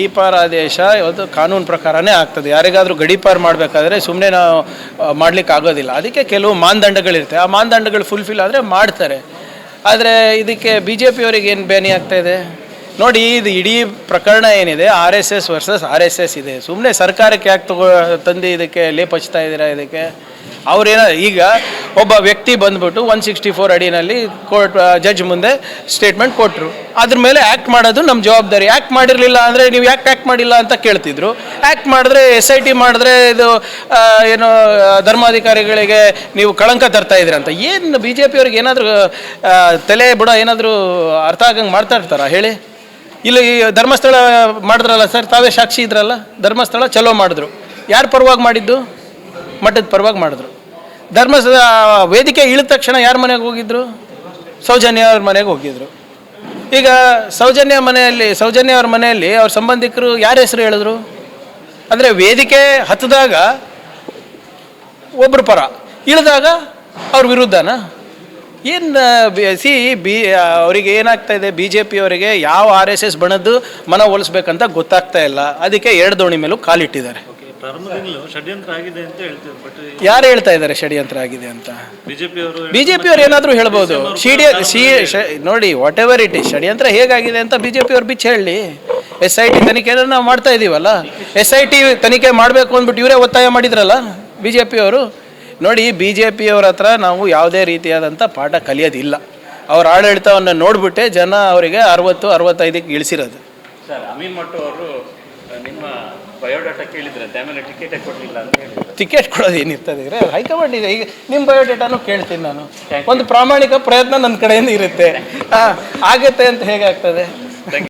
ಗಡೀಪಾರ್ ಆದೇಶ ಇವತ್ತು ಕಾನೂನು ಪ್ರಕಾರನೇ ಆಗ್ತದೆ. ಯಾರಿಗಾದರೂ ಗಡೀಪಾರ್ ಮಾಡಬೇಕಾದ್ರೆ ಸುಮ್ಮನೆ ನಾವು ಮಾಡ್ಲಿಕ್ಕೆ ಆಗೋದಿಲ್ಲ. ಅದಕ್ಕೆ ಕೆಲವು ಮಾನದಂಡಗಳಿರುತ್ತೆ. ಆ ಮಾನದಂಡಗಳು ಫುಲ್ಫಿಲ್ ಆದರೆ ಮಾಡ್ತಾರೆ. ಆದರೆ ಇದಕ್ಕೆ ಬಿ ಜೆ ಪಿಯವರಿಗೆ ಏನು ಬೇನಿ ಆಗ್ತಾ ಇದೆ? ನೋಡಿ, ಇದು ಇಡೀ ಪ್ರಕರಣ ಏನಿದೆ, R S S versus R S S ಇದೆ. ಸುಮ್ಮನೆ ಸರ್ಕಾರಕ್ಕೆ ಯಾಕೆ ತಗೋ, ತಂದು ಇದಕ್ಕೆ ಲೇಪ್ ಹಚ್ತಾ ಇದ್ದೀರಾ ಇದಕ್ಕೆ? ಅವ್ರೇನ ಈಗ ಒಬ್ಬ ವ್ಯಕ್ತಿ ಬಂದ್ಬಿಟ್ಟು ಒನ್ ಸಿಕ್ಸ್ಟಿ ಫೋರ್ ಅಡಿನಲ್ಲಿ ಕೋರ್ಟ್ ಜಡ್ಜ್ ಮುಂದೆ ಸ್ಟೇಟ್ಮೆಂಟ್ ಕೊಟ್ಟರು ಅದ್ರ ಮೇಲೆ ಆ್ಯಕ್ಟ್ ಮಾಡೋದು ನಮ್ಮ ಜವಾಬ್ದಾರಿ. ಆ್ಯಕ್ಟ್ ಮಾಡಿರಲಿಲ್ಲ ಅಂದರೆ ನೀವು ಯಾಕೆ ಆ್ಯಕ್ಟ್ ಮಾಡಿಲ್ಲ ಅಂತ ಕೇಳ್ತಿದ್ರು. ಆ್ಯಕ್ಟ್ ಮಾಡಿದ್ರೆ ಎಸ್ ಐ ಟಿ ಮಾಡಿದ್ರೆ ಇದು ಏನು ಧರ್ಮಾಧಿಕಾರಿಗಳಿಗೆ ನೀವು ಕಳಂಕ ತರ್ತಾ ಇದ್ದೀರ ಅಂತ. ಏನು ಬಿ ಜೆ ಪಿಯವ್ರಿಗೆ ಏನಾದರೂ ತಲೆ, ಬುಡ ಏನಾದರೂ ಅರ್ಥ ಆಗಂಗೆ ಮಾಡ್ತಾ ಇರ್ತಾರಾ? ಹೇಳಿ. ಇಲ್ಲಿ ಧರ್ಮಸ್ಥಳ ಮಾಡಿದ್ರಲ್ಲ ಸರ್, ತಾವೇ ಸಾಕ್ಷಿ ಇದ್ರಲ್ಲ? ಧರ್ಮಸ್ಥಳ ಚಲೋ ಮಾಡಿದ್ರು. ಯಾರು ಪರವಾಗಿ ಮಾಡಿದ್ದು? ಮಠದ ಪರವಾಗಿ ಮಾಡಿದ್ರು. ಧರ್ಮಸ್ಥಳ ವೇದಿಕೆ ಇಳಿದ ತಕ್ಷಣ ಯಾರ ಮನೆಗೆ ಹೋಗಿದ್ರು? ಸೌಜನ್ಯ ಅವ್ರ ಮನೆಗೆ ಹೋಗಿದ್ರು. ಈಗ ಸೌಜನ್ಯ ಮನೆಯಲ್ಲಿ, ಸೌಜನ್ಯ ಅವ್ರ ಮನೆಯಲ್ಲಿ ಅವ್ರ ಸಂಬಂಧಿಕರು ಯಾರ ಹೆಸರು ಹೇಳಿದ್ರು? ಅಂದರೆ ವೇದಿಕೆ ಹತ್ತಿದಾಗ ಒಬ್ಬರು ಪರ, ಇಳಿದಾಗ ಅವ್ರ ವಿರುದ್ಧನಾ? ಏನು ಸಿ, ಬಿ ಅವರಿಗೆ ಏನಾಗ್ತಾ ಇದೆ? ಬಿ ಜೆ ಪಿಯವರಿಗೆ ಯಾವ ಆರ್ ಎಸ್ ಎಸ್ ಬಣದ್ದು ಮನ ಒಲಿಸ್ಬೇಕಂತ ಗೊತ್ತಾಗ್ತಾ ಇಲ್ಲ. ಅದಕ್ಕೆ ಎರಡು ದೋಣಿ ಮೇಲೂ ಕಾಲಿಟ್ಟಿದ್ದಾರೆ. ಪ್ರಾರಂಭದಿಂದಲೂ ಷಡ್ಯಂತ್ರ ಆಗಿದೆ ಅಂತ ಹೇಳ್ತಾರೆ ಬಟ್ ಯಾರು ಹೇಳ್ತಾ ಇದ್ದಾರೆ ಷಡ್ಯಂತ್ರ ಆಗಿದೆ ಅಂತ? ಬಿಜೆಪಿ ಅವರು ಬಿ ಜೆ ಪಿಯವ್ರು ಏನಾದರೂ ಹೇಳ್ಬೋದು. ಸಿಡಿ ಸಿ ನೋಡಿ ವಾಟ್ ಎವರ್ ಇಟ್ ಇಸ್ ಷಡ್ಯಂತ್ರ ಹೇಗಾಗಿದೆ ಅಂತ ಬಿ ಜೆ ಪಿಯವ್ರು ಬಿಚ್ಚಿ ಹೇಳಿ. ಎಸ್ ಐ ಟಿ ತನಿಖೆನ ನಾವು ಮಾಡ್ತಾ ಇದ್ದೀವಲ್ಲ ಎಸ್ ಐ ಟಿ ತನಿಖೆ ಮಾಡಬೇಕು ಅಂದ್ಬಿಟ್ಟು ಇವರೇ ಒತ್ತಾಯ ಮಾಡಿದ್ರಲ್ಲ ಬಿ ಜೆ ಪಿಯವರು ನೋಡಿ ಬಿ ಜೆ ಪಿಯವ್ರ ಹತ್ರ ನಾವು ಯಾವುದೇ ರೀತಿಯಾದಂಥ ಪಾಠ ಕಲಿಯೋದಿಲ್ಲ. ಅವ್ರ ಆಡಳಿತವನ್ನು ನೋಡ್ಬಿಟ್ಟೆ ಜನ ಅವರಿಗೆ ಅರವತ್ತು ಅರವತ್ತೈದಕ್ಕೆ ಇಳಿಸಿರೋದು. ಸರ್ ಅಮೀನ್ ಮಟ್ಟು ಅವರು ನಿಮ್ಮ ಬಯೋಡಾಟಾ ಕೇಳಿದ್ರಂತೆ ಆಮೇಲೆ ಟಿಕೆಟೇ ಕೊಡಲಿಲ್ಲ ಅಂತ ಹೇಳಿದ್ರು. ಟಿಕೆಟ್ ಕೊಡೋದು ಏನಿರ್ತದೆ? ಇದ್ರೆ ಹೈಕಮಾಂಡ್ ಇದೆ. ಈಗ ನಿಮ್ಮ ಬಯೋಡೇಟಾನು ಕೇಳ್ತೀನಿ ನಾನು. ಒಂದು ಪ್ರಾಮಾಣಿಕ ಪ್ರಯತ್ನ ನನ್ನ ಕಡೆಯಿಂದ ಇರುತ್ತೆ. ಹಾಂ ಆಗುತ್ತೆ ಅಂತ ಹೇಗಾಗ್ತದೆ?